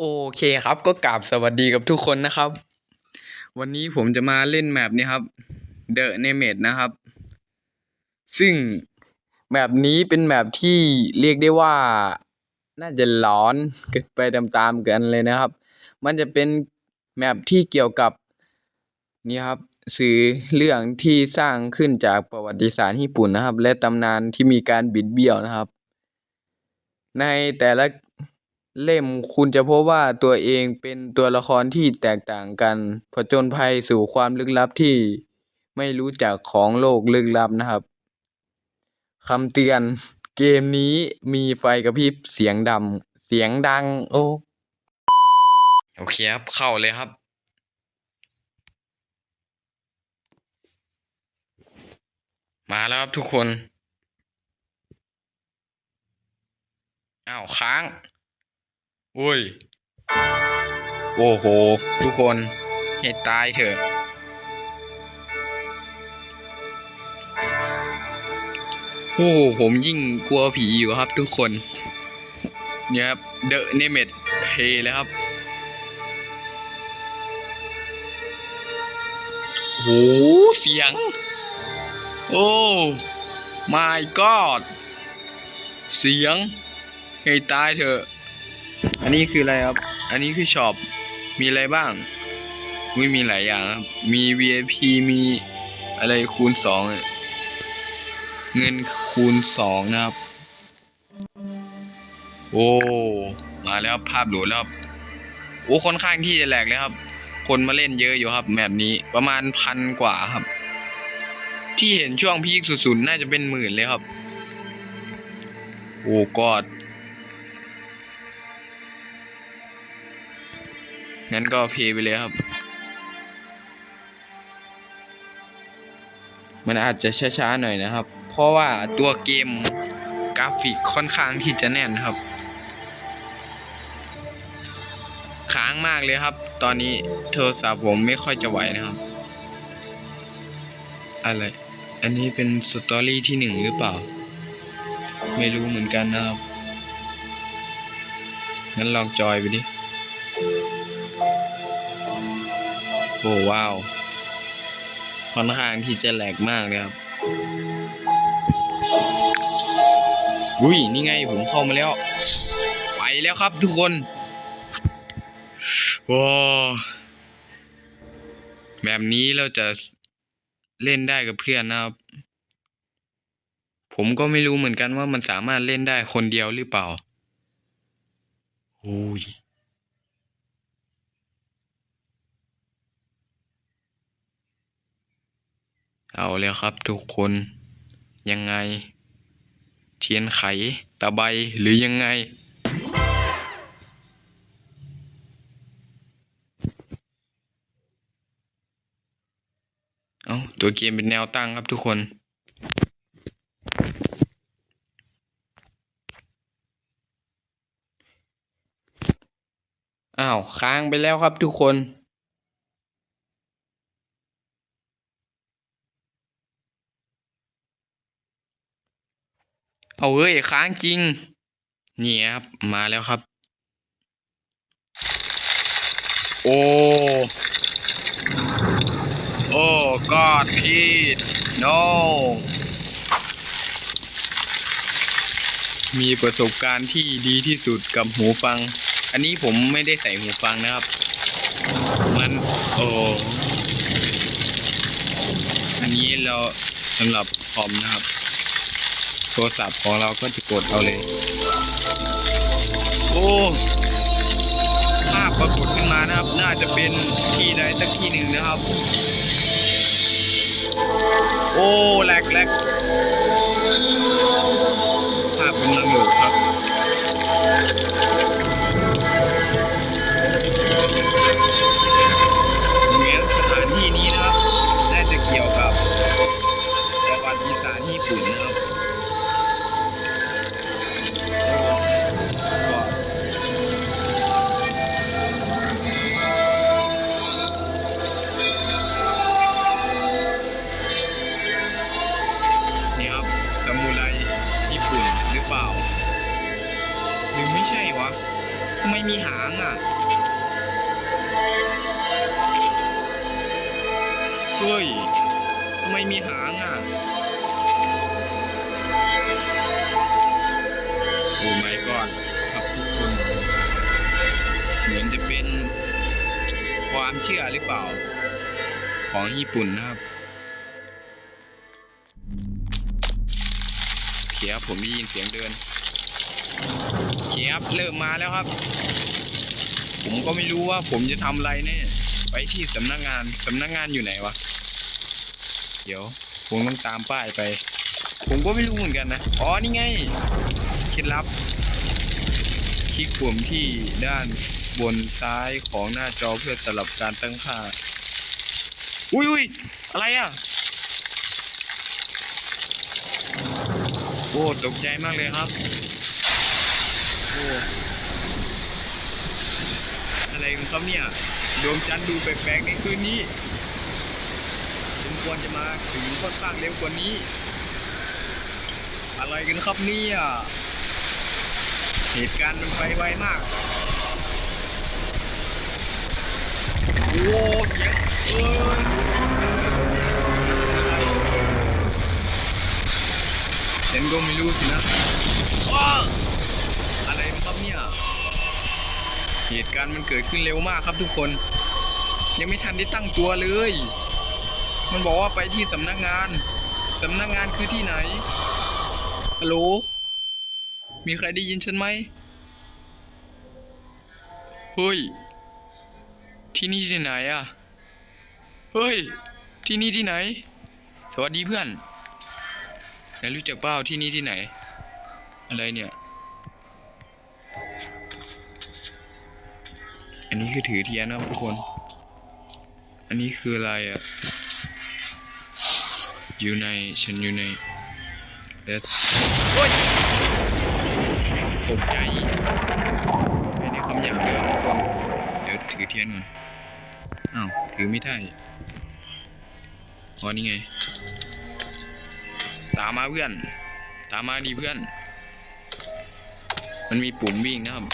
โอเคครับก็กราบสวัสดีกับทุกคนนะครับ วันนี้ผมจะมาเล่นแมปนี้ครับ The n a m e d นะครับ ซึ่งแมปนี้เป็นแมปที่เรียกได้ว่า น่าจะหลอนกันไปตามๆกันเลยนะครับ มันจะเป็นแมปที่เกี่ยวกับนี่ครับสื่อเรื่องที่สร้างขึ้นจากประวัติศาสตร์ญี่ปุ่นนะครับ และตำนานที่มีการบิดเบี้ยวนะครับ ในแต่ละ เล่มคุณจะพบว่าตัวเองเป็นตัวละครที่แตกต่างกัน ผจญภัยสู่ความลึกลับที่ไม่รู้จักของโลกลึกลับนะครับคำเตือนเกมนี้มีไฟกระพริบเสียงดำเสียงดัง โอ้โอเคครับ เข้าเลยครับ มาแล้วครับทุกคนอ้าวค้าง อุ้ย โอ้โห ทุกคนให้ตายเถอะ โอ้โห ผมยิ่งกลัวผีอยู่ครับทุกคน เนี่ยครับ The n a m e d Play แล้วครับโอ้โหเสียง โอ้ my god เสียง ให้ตายเถอะ อันนี้คืออะไรครับ อันนี้คือช็อป มีอะไรบ้างไม่มีหลายอย่างครับ มี VIP มีอะไรคูณสองเงินคูณสองนะครับ โอ้ มาแล้วภาพโหลดแล้วครับ โอ้ ค่อนข้างที่จะแหลกเลยครับ คนมาเล่นเยอะอยู่ครับแบบนี้ประมาณพันกว่าครับ ที่เห็นช่วงพีคสุดๆ น่าจะเป็นหมื่นเลยครับ โอ้กอด งั้นก็เพย์ไปเลยครับ มันอาจจะช้าๆหน่อยนะครับ เพราะว่าตัวเกมกราฟิกค่อนข้างที่จะแน่นครับ ค้างมากเลยครับ ตอนนี้โทรศัพท์ผมไม่ค่อยจะไหวนะครับ อะไร อันนี้เป็นสตอรี่ที่หนึ่งหรือเปล่า ไม่รู้เหมือนกันนะครับงั้นลองจอยไปดิ อ้ว้าว ค่อนข้างที่จะแหลกมากเลยครับอุ้ยนี่ไงผมเข้ามาแล้ว ไปแล้วครับทุกคนว้าวแบบนี้เราจะเล่นได้กับเพื่อนนะครับ ผมก็ไม่รู้เหมือนกันว่ามันสามารถเล่นได้คนเดียวหรือเปล่าโอ้ย เอาแล้วครับทุกคนยังไง เทียนไขตะไบหรือยังไง เอาตัวเกมเป็นแนวตั้งครับทุกคนอ้าว ค้างไปแล้วครับทุกคน เอาเอ้ยค้างจริง นี่ครับ มาแล้วครับ โอ้โอ้กอดพีด no มีประสบการณ์ที่ดีที่สุดกับหูฟัง อันนี้ผมไม่ได้ใส่หูฟังนะครับ มันโอ้อันนี้เราสำหรับคอมนะครับ ทรศัพท์ของเราก็จะกดเอาเลย โอ้ภาพปรากฏขึ้นมานะครับ น่าจะเป็นที่ใดสักที่หนึ่งนะครับ โอ้แหลกแหลก มีหางอะเฮ้ยทำไมมีหางอะ โอ้ my god ครับทุกคน เหมือนจะเป็นความเชื่อหรือเปล่า ของญี่ปุ่นนะครับเคครับผมได้ยินเสียงเดิน เคครับ เริ่มมาแล้วครับ ผมก็ไม่รู้ว่าผมจะทำอะไรแน่ไปที่สำนักงานสำนักงานอยู่ไหนวะ เดี๋ยวผมต้องตามป้ายไป ผมก็ไม่รู้เหมือนกันนะ อ๋อ นี่ไง เคล็ดลับ คลิกปุ่มที่ด้านบนซ้ายของหน้าจอเพื่อสลับการตั้งค่า อุ้ยอุ้ยอะไรอะ โอ้ตกใจมากเลยครับ โอ้ อะไรกันครับเนี่ย ดวงจันทร์ดูแปลกๆในคืนนี้สมควรจะมาถึงค่อนข้างเร็วกว่านี้ อะไรกันครับเนี่ย เหตุการณ์มันไปไวมากโอ้เสียงเอ้ยฉันก็ไม่รู้สินะว้า เหตุการณ์มันเกิดขึ้นเร็วมากครับทุกคน ยังไม่ทันได้ตั้งตัวเลย มันบอกว่าไปที่สำนักงานสำนักงานคือที่ไหนฮัลโหลมีใครได้ยินฉันไหมเฮ้ย ที่นี่ที่ไหนอะเฮ้ย ที่นี่ที่ไหน สวัสดีเพื่อนนายรู้จักเปล่าที่นี่ที่ไหน อะไรเนี่ย นนี้คือถือเทียนนะครับทุกคน อันนี้คืออะไรอะอยู่ในฉันอยู่ในเอ๊ะเฮ้ยตกใจไม่ได้คำหยาบเลยครับทุกคนเดี๋ยวถือเทียนก่อน อ้าว ถือไม่ได้อ๋อนี่ไง ตามมาเพื่อน ตามมาดีเพื่อน มันมีปุ่มวิ่งนะครับ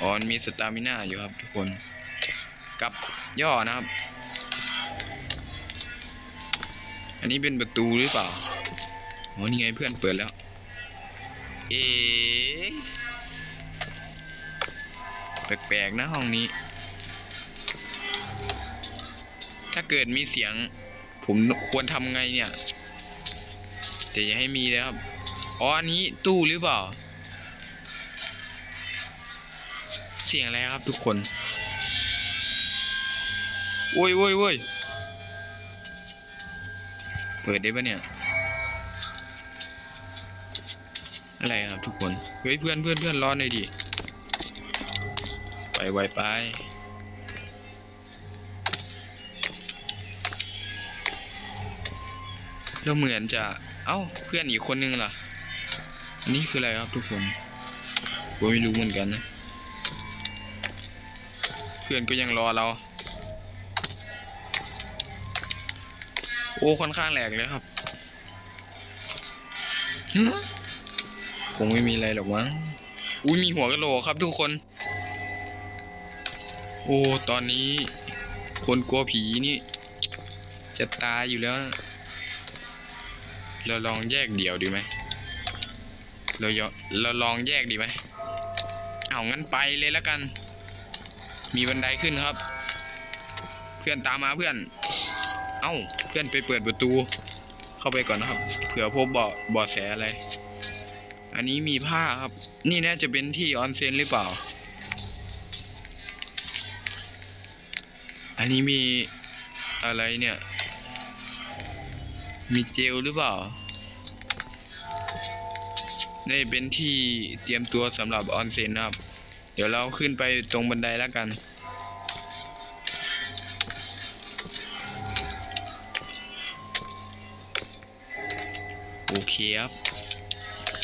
อ๋อมันมีสตามิน่าอยู่ครับทุกคน กับย่อนะครับ อันนี้เป็นประตูหรือเปล่าอ๋อนี่ไงเพื่อนเปิดแล้ว เอ๊แปลกๆนะห้องนี้ ถ้าเกิดมีเสียง ผมควรทำไงเนี่ยแต่อย่าให้มีเลยครับ อ๋อ อันนี้ตู้หรือเปล่า เสียงอะไรครับทุกคนโว้ยโว้ยโว้ยเปิดได้ปะเนี่ย อะไรครับทุกคน เฮ้ยเพื่อนเพื่อนเพื่อนร้อนเลยดิ ไปไวไปแล้วเหมือนจะ เอ้า เพื่อนอีกคนนึงล่ะ อันนี้คืออะไรครับทุกคนผมไม่รู้เหมือนกันนะ พื่อนก็ยังรอเรา โอ้ค่อนข้างแหลกเลยครับฮะคงไม่มีอะไรหรอกมั้ง อุ้ยมีหัวกะโหลกครับทุกคน โอ้ ตอนนี้ คนกลัวผีนี่ จะตายอยู่แล้วนะเราลองแยกเดี่ยวดีไหม เรายอเราลองแยกดีไหม เอางั้นไปเลยแล้วกัน มีบันไดขึ้นครับ เพื่อนตามมาเพื่อน เอ้า เพื่อนไปเปิดประตู เข้าไปก่อนนะครับ เผื่อพบเบาะเบาะแสอะไร อันนี้มีผ้าครับ นี่น่าจะเป็นที่ออนเซ็นหรือเปล่า อันนี้มีอะไรเนี่ย มีเจลหรือเปล่านี่เป็นที่เตรียมตัวสำหรับออนเซ็นนะครับ ดี๋ยวเราขึ้นไปตรงบันไดแล้วกัน โอเคครับ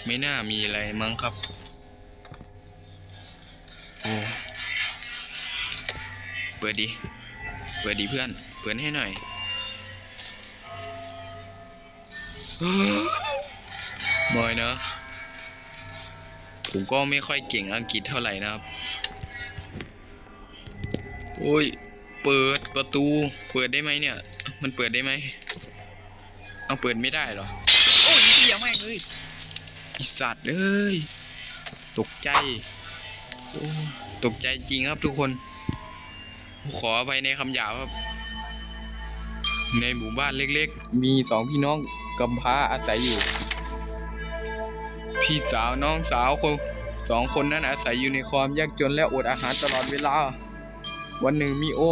ไม่น่ามีอะไรมั้งครับโอ้เปิดดิเปิดดิเพื่อน เปิดให้หน่อยไม่นะ ผมก็ไม่ค่อยเก่งอังกฤษเท่าไหร่นะครับ โอ้ย เปิดประตู เปิดได้ไหมเนี่ย มันเปิดได้ไหม เอาเปิดไม่ได้เหรอ โอ้ยเหี้ยแม่งเลยไอีสัตว์เอ้ยตกใจ โอ้ตกใจจริงครับทุกคน ขอไปในคำหยาบครับ ในหมู่บ้านเล็กๆ มีสองพี่น้องกำพร้าอาศัยอยู่ พี่สาวน้องสาวคนสองคนนั้นอาศัยอยู่ในความยากจนและอดอาหารตลอดเวลา วันหนึ่งมีโอ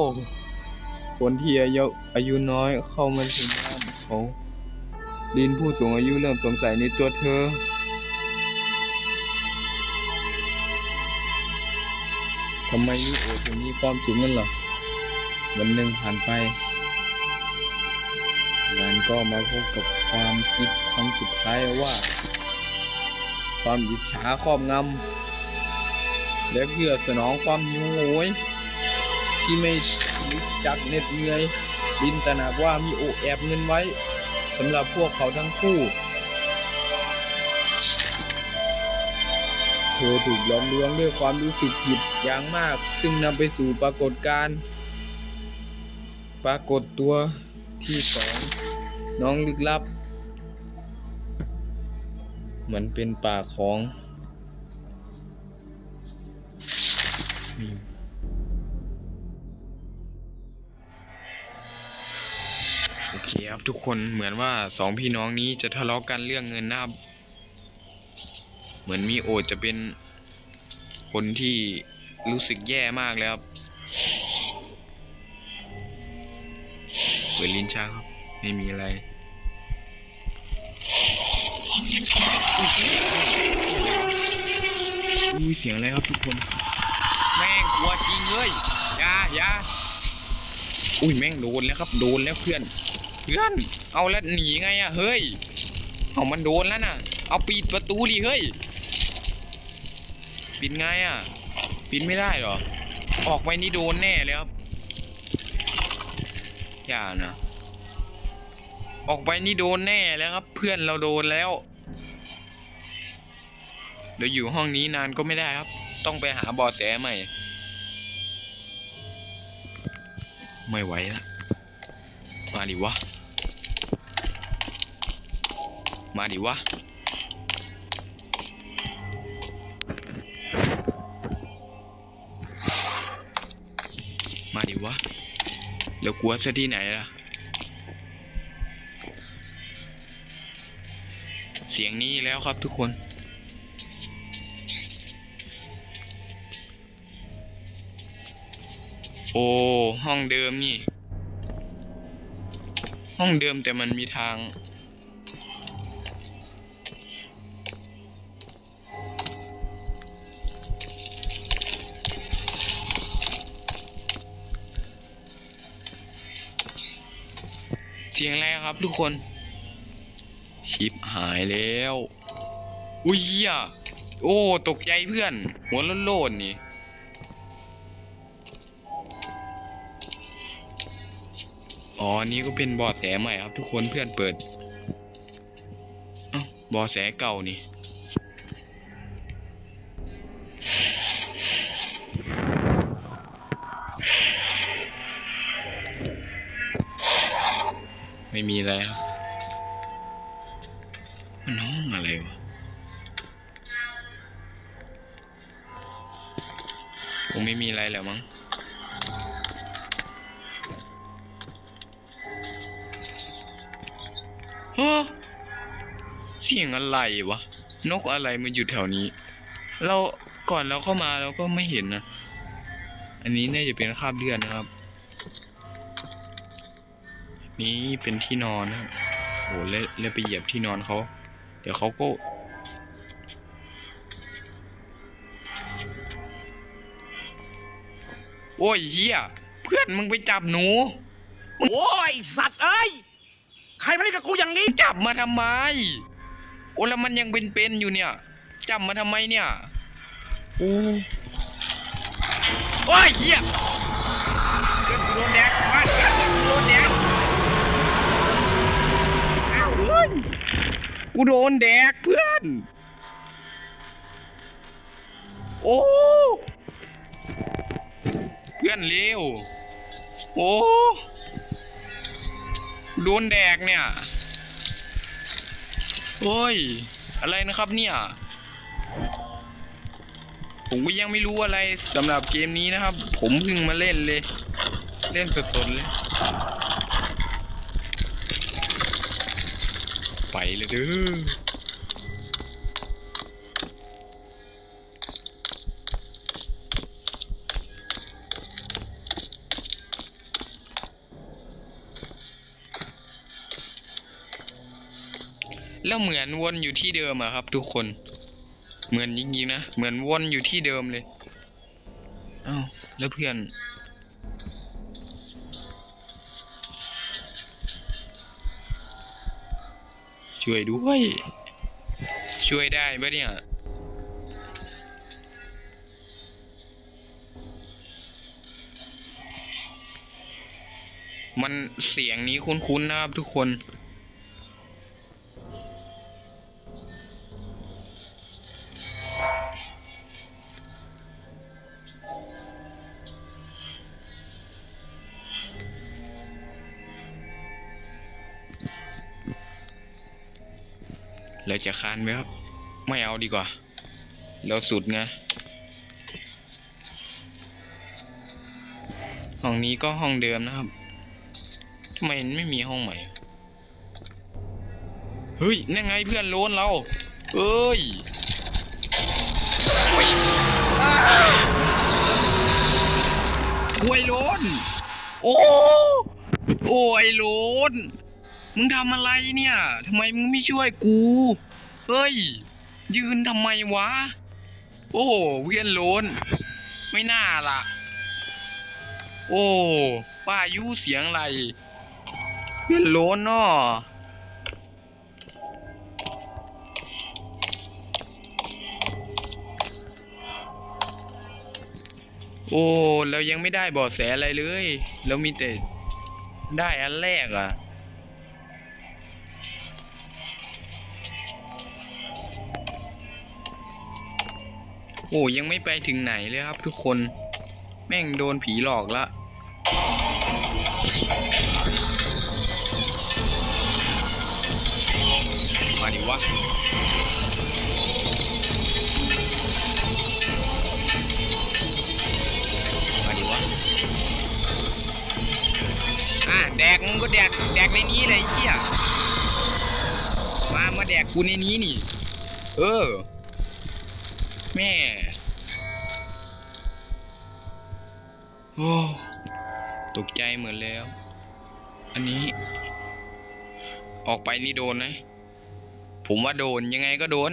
คนที่อายุอายุน้อยเข้ามาถึงบ้านเขาลินผู้สูงอายุเริ่มสงสัยในตัวเธอ ทำไมมิโอถึงมีความสุขนั่นล่ะวันหนึ่งผ่านไปหลนก็มาพบกับความคิดครั้งสุดท้ายว่า ความอิจฉาครอบงำและเพื่อสนองความหิวโหย ที่ไม่จักเหน็ดเหนื่อย ดินตระหนักว่ามีโอแอบเงินไว้สำหรับพวกเขาทั้งคู่ เธอถูกหลอกลวงด้วยความรู้สึกผิดอย่างมาก ซึ่งนำไปสู่ปรากฏการณ์ปรากฏตัวที่สองน้องลึกลับ เหมือนเป็นป่าของโอเคครับทุกคนเหมือนว่าสองพี่น้องนี้จะทะเลาะกันเรื่องเงินหนะครับเหมือนมีโอจะเป็นคนที่รู้สึกแย่มากเลยครับเปิดลิ้นชักครับ ไม่มีอะไร อุ้ยเสียงอะไรครับทุกคน แม่งกลัวจริงเลยอยาอยาอุ้ยแม่งโดนแล้วครับ โดนแล้วเพื่อน เพื่อน เอาแล้วหนีไงอะเฮ้ย เอามันโดนแล้วน่ะ เอาปิดประตูดิเฮ้ย ปิดไงอะปิดไม่ได้เหรอ ออกไปนี่โดนแน่เลยครับ อย่านะ ออกไปนี่โดนแน่แล้วครับ เพื่อนเราโดนแล้ว เดี๋ยวอยู่ห้องนี้นานก็ไม่ได้ครับ ต้องไปหาบอแสใหม่ ไม่ไหวแล้วมาดิวะ มาดิวะมาดิวะ แล้วกลัวซะที่ไหนล่ะ เสียงนี้แล้วครับทุกคนโอ้ห้องเดิมนี่ ห้องเดิมแต่มันมีทาง เสียงอะไรครับทุกคน หายแล้ว อุ้ยเหี้ยโอ้ ตกใจเพื่อน หัวโลนๆนี่อ๋อ นี่ก็เป็นบอแสใหม่ครับ ทุกคนเพื่อนเปิดเอ้าบอแสเก่านี่ไม่มีอะไรครับ ไม่มีอะไรแล้วมั้งฮะเสียงอะไรวะ นกอะไรมาอยู่แถวนี้ เราก่อนเราเข้ามาเราก็ไม่เห็นนะ อันนี้น่าจะเป็นคราบเลือดนะครับ นี่เป็นที่นอนนะครับโหแล้วแล้วไปเหยียบที่นอนเขา เดี๋ยวเขาก็ โอ้ยเฮียเพื่อนมึงไปจับหนู โอ้ยสัตว์เอ้ย ใครมาเล่นกับกูอย่างนี้ จับมาทำไม โอ้แล้วมันยังเป็นๆอยู่เนี่ย จับมาทำไมเนี่ยโอ้โอ้ยเหี้ยเพื่อนกูโดนแดกบ้านเพื่อนกูโดนแดกอ้าวเฮ้ยกูโดนแดกเพื่อน โอ้ พื่อนเร็ว โอ้โดนแดกเนี่ย โอ้ย อะไรนะครับเนี่ย ผมก็ยังไม่รู้อะไรสำหรับเกมนี้นะครับ ผมเพิ่งมาเล่นเลย เล่นสดๆเลย ไปเลยเด้อ แล้วเหมือนวนอยู่ที่เดิมอะครับ ทุกคน เหมือนจริงๆนะ เหมือนวนอยู่ที่เดิมเลย เอ้า แล้วเพื่อน ช่วยด้วย ช่วยได้ปะเนี่ยมันเสียงนี้คุ้นๆนะครับทุกคน เราจะคานไหมครับ ไม่เอาดีกว่า เราสุดไงห้องนี้ก็ห้องเดิมนะครับทำไมไม่มีห้องใหม่ เฮ้ย นั่นไงเพื่อนโลนเรา เอ้ยอ้ยโอ้ยโลนโอ้โอ้ยโลน มึงทำอะไรเนี่ยทำไมมึงไม่ช่วยกู เฮ้ย ยืนทำไมวะ โอ้เพื่อนโลน ไม่น่าล่ะ โอ้ป้ายุเสียงอะไรเพื่อนโลนเนาะโอ้ เรายังไม่ได้บาะแสอะไรเลย เรามีแต่ได้อันแรกอะ โอ้ยังไม่ไปถึงไหนเลยครับทุกคน แม่งโดนผีหลอกละมาดิวะมาดิวะอะแดกมึงก็แดกแดกในนี้เลยเฮียมามาแดกกูในนี้นี่ เออ แม่ โอ้ตกใจเหมือนแล้ว อันนี้ ออกไปนี่โดนไหมผมว่าโดนยังไงก็โดน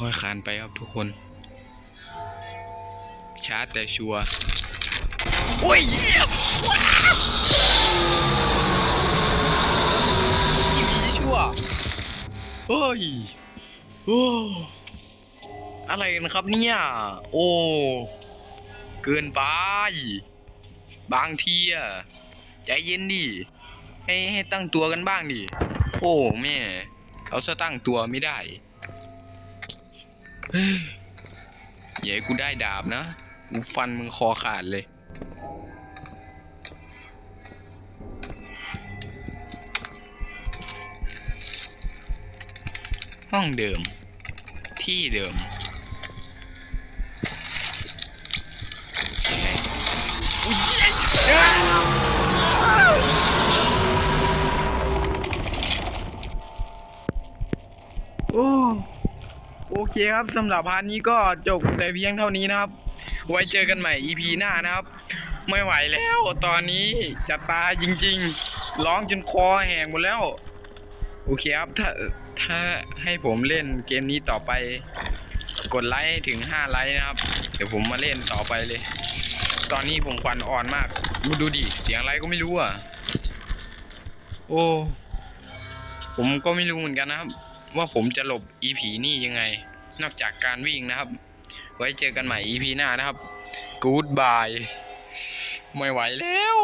ค่อยๆคานไปครับทุกคน ช้าแต่ชัวร์โอ้ยเยี่ยมอีหมีชัวร์ เฮ้ยโอ้อะไรกันครับเนี่ย โอ้ เกินไป บางทีอะใจเย็นดิ ให้ให้ตั้งตัวกันบ้างดิ โอ้แม่ เขาจะตั้งตัวไม่ได้เฮ้ยอย่าให้กูได้ดาบนะ กูฟันมึงคอขาดเลย ห้องเดิม ที่เดิมโอ้โอเคครับสำหรับพาร์ทนี้ก็จบแต่เพียงเท่านี้นะครับ ไว้เจอกันใหม่ EP หน้านะครับ ไม่ไหวแล้วตอนนี้จะตายจริง ๆ ร้องจนคอแหงหมดแล้ว โอเคครับถ้า ถ้าให้ผมเล่นเกมนี้ต่อไป กดไลค์ถึง5ไลค์นะครับ เดี๋ยวผมมาเล่นต่อไปเลย ตอนนี้ผมควันอ่อนมากดูดิเสียงอะไรก็ไม่รู้อะ โอ้ผมก็ไม่รู้เหมือนกันนะครับ ว่าผมจะหลบ EP นี่ยังไง นอกจากการวิ่งนะครับ ไว้เจอกันใหม่ EP หน้านะครับ Goodbye ไม่ไหวแล้ว